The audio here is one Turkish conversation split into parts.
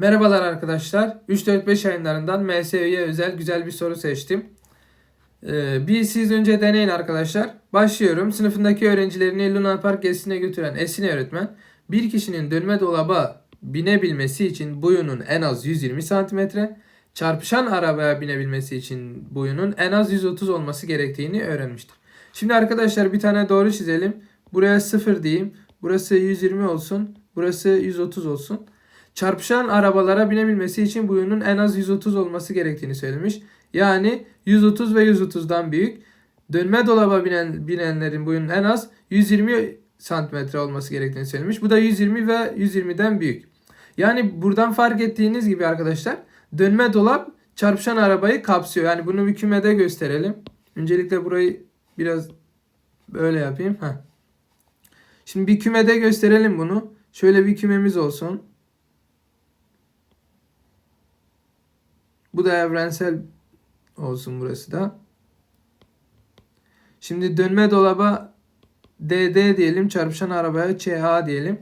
Merhabalar arkadaşlar. 3-4-5 yayınlarından MSÜ'ye özel güzel bir soru seçtim. Ee, bir siz önce deneyin arkadaşlar. Başlıyorum. Sınıfındaki öğrencilerini Luna Park gezisine götüren Esin öğretmen bir kişinin dönme dolaba binebilmesi için boyunun en az 120 cm, çarpışan arabaya binebilmesi için boyunun en az 130 olması gerektiğini öğrenmiştir. Şimdi arkadaşlar bir tane doğru çizelim. Buraya 0 diyeyim. Burası 120 olsun. Burası 130 olsun. Çarpışan arabalara binebilmesi için boyunun en az 130 olması gerektiğini söylemiş. Yani 130 ve 130'dan büyük. Dönme dolaba binen, binenlerin boyunun en az 120 santimetre olması gerektiğini söylemiş. Bu da 120 ve 120'den büyük. Yani buradan fark ettiğiniz gibi arkadaşlar dönme dolap çarpışan arabayı kapsıyor. Yani bunu bir kümede gösterelim. Öncelikle burayı biraz böyle yapayım. Heh. Şimdi bir kümede gösterelim bunu. Şöyle bir kümemiz olsun. Bu da evrensel olsun burası da. Şimdi dönme dolaba DD diyelim. Çarpışan arabaya CA diyelim.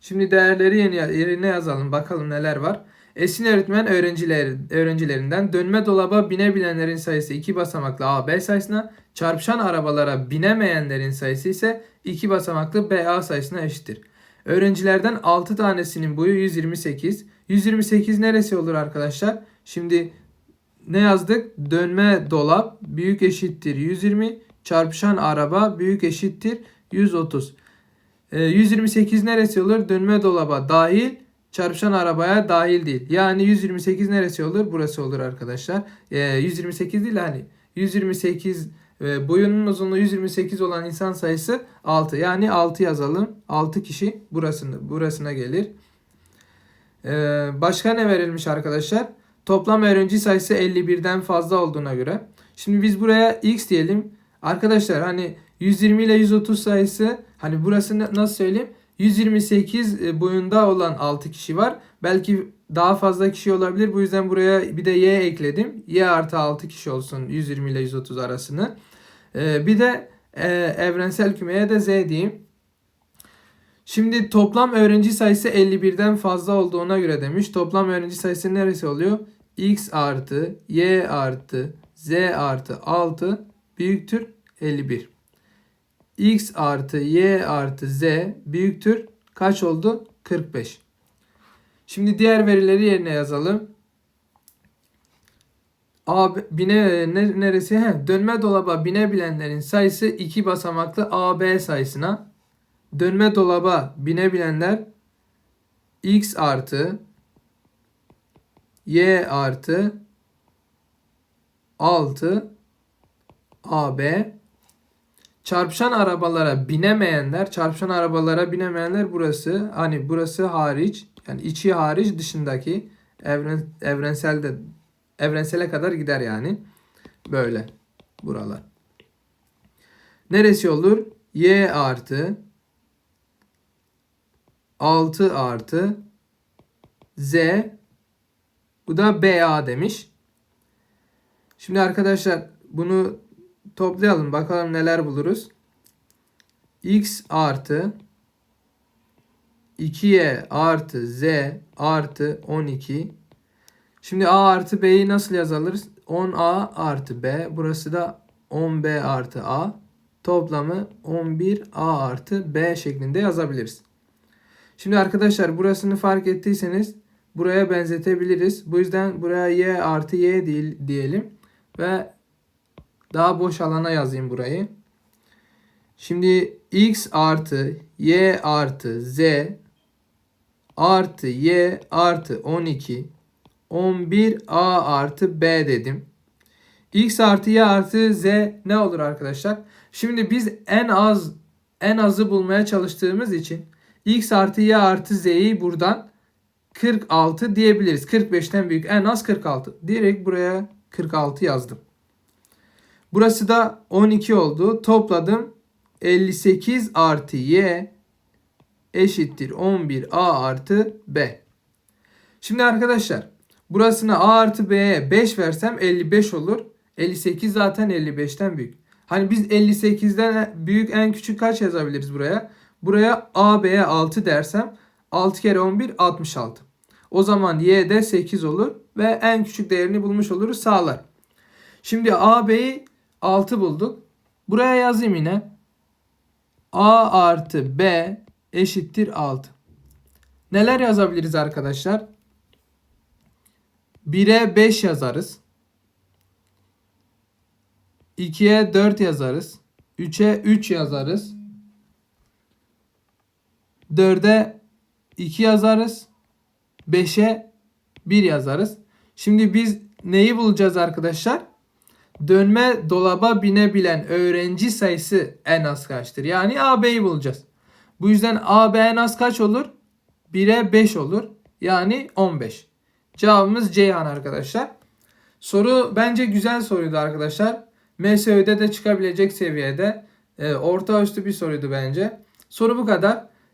Şimdi değerleri yerine yazalım. Bakalım neler var. Esin öğretmen öğrenciler, öğrencilerinden dönme dolaba binebilenlerin sayısı 2 basamaklı AB sayısına, çarpışan arabalara binemeyenlerin sayısı ise 2 basamaklı BA sayısına eşittir. Öğrencilerden 6 tanesinin boyu 128. 128 neresi olur arkadaşlar? Şimdi ne yazdık? Dönme dolap büyük eşittir 120. Çarpışan araba büyük eşittir 130. Ee, 128 neresi olur? Dönme dolaba dahil. Çarpışan arabaya dahil değil. Yani 128 neresi olur? Burası olur arkadaşlar. Ee, 128 değil hani 128 e, boyunun uzunluğu 128 olan insan sayısı 6. Yani 6 yazalım. 6 kişi burasını burasına gelir. Ee, başka ne verilmiş arkadaşlar? Toplam öğrenci sayısı 51'den fazla olduğuna göre. Şimdi biz buraya x diyelim. Arkadaşlar hani 120 ile 130 sayısı hani burası nasıl söyleyeyim? 128 boyunda olan 6 kişi var. Belki daha fazla kişi olabilir. Bu yüzden buraya bir de y ekledim. y artı 6 kişi olsun 120 ile 130 arasını. Ee, bir de e, evrensel kümeye de z diyeyim. Şimdi toplam öğrenci sayısı 51'den fazla olduğuna göre demiş. Toplam öğrenci sayısı neresi oluyor? x artı y artı z artı 6 büyüktür 51. x artı y artı z büyüktür kaç oldu? 45. Şimdi diğer verileri yerine yazalım. A bine ne, neresi? He, dönme dolaba binebilenlerin sayısı 2 basamaklı AB sayısına dönme dolaba binebilenler x artı y artı 6 AB çarpışan arabalara binemeyenler çarpışan arabalara binemeyenler burası hani burası hariç yani içi hariç dışındaki evren, evrenselde evrensele kadar gider yani. Böyle buralar. Neresi olur? Y artı 6 artı z bu da BA demiş. Şimdi arkadaşlar bunu toplayalım. Bakalım neler buluruz. X artı 2y artı z artı 12. Şimdi a artı b'yi nasıl yazılırız? 10a artı b. Burası da 10b artı a. Toplamı 11a artı b şeklinde yazabiliriz. Şimdi arkadaşlar burasını fark ettiyseniz buraya benzetebiliriz. Bu yüzden buraya y artı y değil diyelim. Ve daha boş alana yazayım burayı. Şimdi x artı y artı z artı y artı 12 11a artı b dedim. x artı y artı z ne olur arkadaşlar? Şimdi biz en az en azı bulmaya çalıştığımız için x artı y artı z'yi buradan 46 diyebiliriz. 45'ten büyük en az 46. Direkt buraya 46 yazdım. Burası da 12 oldu. Topladım. 58 artı y eşittir 11a artı b. Şimdi arkadaşlar burasına a artı b'ye 5 versem 55 olur. 58 zaten 55'ten büyük. Hani biz 58'den büyük en küçük kaç yazabiliriz buraya? Buraya a b'ye 6 dersem 6 kere 11 66. O zaman y de 8 olur ve en küçük değerini bulmuş oluruz sağlar. Şimdi AB'yi 6 bulduk. Buraya yazayım yine. A artı B eşittir 6. Neler yazabiliriz arkadaşlar? 1'e 5 yazarız. 2'ye 4 yazarız. 3'e 3 yazarız. 4'e 2 yazarız. 5'e 1 yazarız. Şimdi biz neyi bulacağız arkadaşlar? Dönme dolaba binebilen öğrenci sayısı en az kaçtır? Yani AB'yi bulacağız. Bu yüzden AB en az kaç olur? 1'e 5 olur. Yani 15. Cevabımız Ceyhan arkadaşlar. Soru bence güzel soruydu arkadaşlar. MSÖ'de de çıkabilecek seviyede e, orta üstü bir soruydu bence. Soru bu kadar.